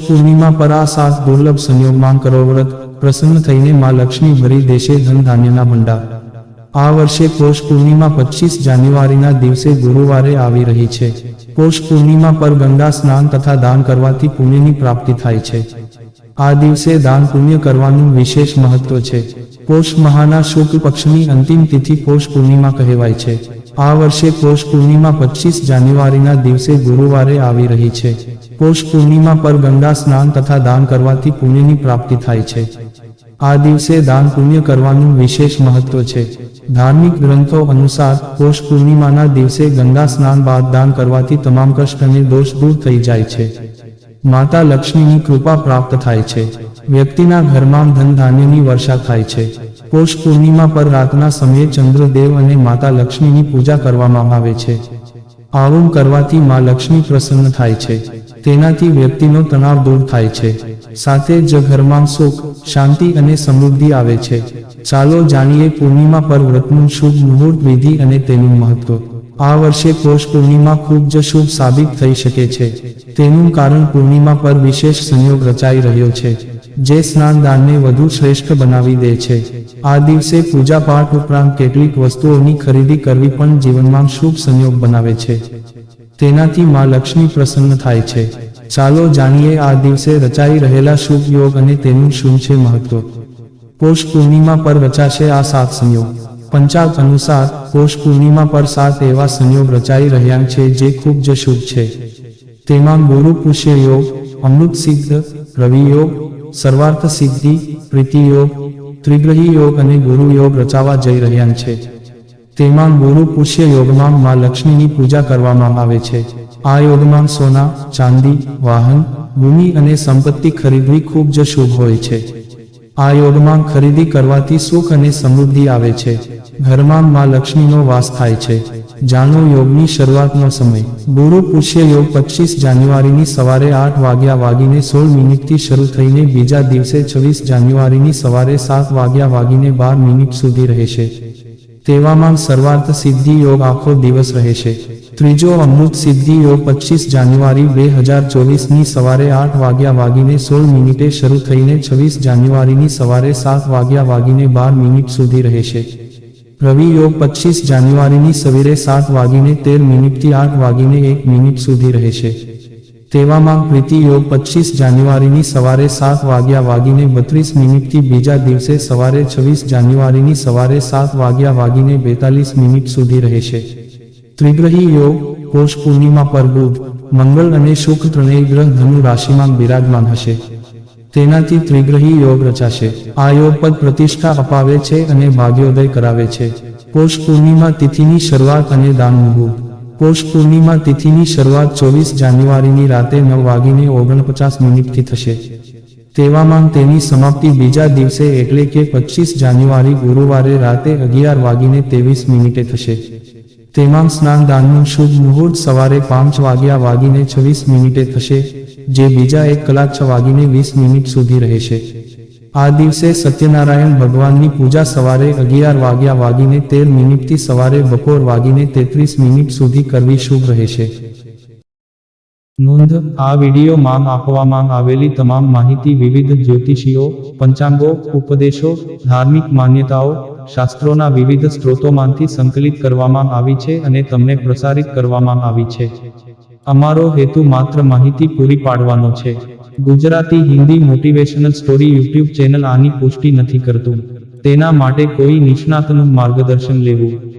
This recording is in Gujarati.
પૂર્ણિમા પર આ સાત દુર્લભ સંયોગમાં કરો પ્રસન્ન થઈને માં લક્ષ્મી ભરી દેશે ધન ધાન્યના ભંડાર આ વર્ષે પોષ પૂર્ણિમા પચીસ જાન્યુઆરીના દિવસે ગુરુવારે આવી રહી છે. પોષ પૂર્ણિમા પર ગંગા સ્નાન તથા દાન કરવાથી પુણ્યની પ્રાપ્તિ થાય છે. આ દિવસે દાન પુણ્ય કરવાનું વિશેષ મહત્વ છે. પોષ મહાના શુક્લ પક્ષની અંતિમ તિથિ પોષ પૂર્ણિમા કહેવાય છે. આ વર્ષે પોષ પૂર્ણિમા પચીસ જાન્યુઆરીના દિવસે ગુરુવારે આવી રહી છે. પોષ પૂર્ણિમા પર ગંગા સ્નાન તથા દાન કરવાથી પુણ્યની પ્રાપ્તિ થાય છે. આ દિવસે દાન પુણ્ય કરવાનું વિશેષ મહત્વ છે. ધાર્મિક ગ્રંથો અનુસાર પોષ પૂર્ણિમાના દિવસે ગંગા સ્નાન બાદ દાન કરવાથી તમામ કષ્ટ અને દોષ દૂર થઈ જાય છે. માતા લક્ષ્મીની કૃપા પ્રાપ્ત થાય છે. વ્યક્તિના ઘરમાં ધન ધાન્યની વર્ષા થાય છે. પૌષ પૂર્ણિમા પર રાતના સમયે ચંદ્રદેવ અને માતા લક્ષ્મીની પૂજા કરવામાં આવે છે. આવું કરવાથી માં લક્ષ્મી પ્રસન્ન થાય છે. તેનાથી વ્યક્તિનો તણાવ દૂર થાય છે. સાથે જ ઘરમાં સુખ, શાંતિ અને સમૃદ્ધિ આવે છે. ચાલો જાણીએ પૂર્ણિમા પર વ્રતનું શુભ મુહૂર્ત, વિધિ અને તેનું મહત્વ. આ વર્ષે પોષ પૂર્ણિમા ખૂબ જ શુભ સાબિત થઈ શકે છે. તેનું કારણ પૂર્ણિમા પર વિશેષ સંયોગ રચાઈ રહ્યો છે. જે સ્નાનદાનને વધુ શ્રેષ્ઠ બનાવી દે છે. આ દિવસે પૂજા પાઠ ઉપરાંત કેટલીક વસ્તુઓની ખરીદી કરવી પણ જીવનમાં શુભ સંયોગ બનાવે છે. તેનાથી માં લક્ષ્મી પ્રસન્ન થાય છે. ચાલો જાણીએ આ દિવસે રચાઈ રહેલા શુભ યોગ અને તેનું શું છે મહત્વ. પોષ પૂર્ણિમા પર રચાશે આ સાત સંયોગ. પંચાંગ અનુસાર, પોષ પૂર્ણિમા પર સાત એવા સંયોગ રચાઈ રહ્યા છે જે ખૂબ જ શુભ છે. તેમાં ગુરુ પુષ્ય યોગ, અમૃત સિદ્ધ, રવિ યોગ સર્વાર્થ સિદ્ધિ પ્રીતિયોગ ત્રિગ્રહી યોગ અને ગુરુ યોગ રચાવા જઈ રહ્યા છે. તેમાં ગુરુ પુષ્ય યોગમાં માં લક્ષ્મીની પૂજા કરવામાં આવે છે. આ યોગમાં સોના, ચાંદી, વાહન, ભૂમિ અને સંપત્તિ ખરીદવી ખૂબ જ શુભ હોય છે. આ યોગમાં ખરીદી કરવાથી સુખ અને સમૃદ્ધિ આવે છે. ઘરમાં માં લક્ષ્મીનો વાસ થાય છે. જાણો યોગની શરૂઆતનો સમય. ગુરુ પુષ્ય યોગ પચીસ જાન્યુઆરીની સવારે આઠ વાગ્યા વાગીને સોળ મિનિટથી શરૂ થઈને બીજા દિવસે છવ્વીસ જાન્યુઆરીની સવારે સાત વાગ્યા વાગીને બાર મિનિટ સુધી રહેશે. તેવામાં સર્વાર્થ સિદ્ધિ યોગ આખો દિવસ રહેશે. ત્રીજો અમૃત સિદ્ધિ યોગ પચીસ જાન્યુઆરી બે હજાર ચોવીસની સવારે આઠ વાગ્યા વાગીને સોળ મિનિટે શરૂ થઈને છવ્વીસ જાન્યુઆરીની સવારે સાત વાગ્યા વાગીને બાર મિનિટ સુધી રહેશે. રવિ યોગ પચીસ જાન્યુઆરીની સવેરે સાત વાગીને તેર મિનિટથી આઠ વાગીને એક મિનિટ સુધી રહેશે. તેવામાં પ્રીતિ યોગ પચીસ જાન્યુઆરીની સવારે સાત વાગ્યા વાગીને બત્રીસ મિનિટથી બીજા દિવસે સવારે છવ્વીસ જાન્યુઆરીની સવારે સાત વાગ્યા વાગીને બેતાલીસ મિનિટ સુધી રહેશે. ત્રિગ્રહી યોગ, પોષ પૂર્ણિમા પર બુધ, મંગળ અને શુક્ર ત્રણેય ગ્રહ ધનુ રાશિમાં બિરાજમાન હશે. તેનાથી ત્રિગ્રહી યોગ રચાશે. આ યોગ પદ પ્રતિષ્ઠા અપાવે છે અને ભાગ્યોદય કરાવે છે. પોષ પૂર્ણિમા તિથિની શરૂઆત અને દાન મુહૂર્ત પોષ પૂર્ણિમા તિથિની શરૂઆત ચોવીસ જાન્યુઆરીની રાતે નવ વાગીને ઓગણપચાસ મિનિટથી થશે. તેવામાં તેની સમાપ્તિ બીજા દિવસે એટલે કે પચીસ જાન્યુઆરી ગુરુવારે રાતે અગિયાર વાગીને ત્રેવીસ મિનિટે થશે. તેમાં સ્નાન દાનનું શુભ મુહૂર્ત સવારે પાંચ વાગ્યા વાગીને છવ્વીસ મિનિટે થશે, જે બીજા એક કલાક છ વાગીને વીસ મિનિટ સુધી રહેશે. આ દિવસે સત્યનારાયણ ભગવાનની પૂજા સવારે અગિયાર વાગ્યા વાગીને તેર મિનિટથી સવારે બપોર વાગીને તેત્રીસ મિનિટ સુધી કરવી શુભ રહેશે. નોંધ, આ વિડીયોમાં આપવામાં આવેલી તમામ માહિતી વિવિધ જ્યોતિષીઓ, પંચાંગો, ઉપદેશો, ધાર્મિક માન્યતાઓ શાસ્ત્રોના વિવિધ સ્ત્રોતોમાંથી સંકલિત કરવામાં આવી છે અને તમને પ્રસારિત કરવામાં આવી છે. અમારો હેતુ માત્ર માહિતી પૂરી પાડવાનો છે. Gujarati Hindi motivational story YouTube channel આની પુષ્ટિ નથી કરતું. તેના માટે કોઈ નિષ્ણાતનું માર્ગદર્શન લેવું.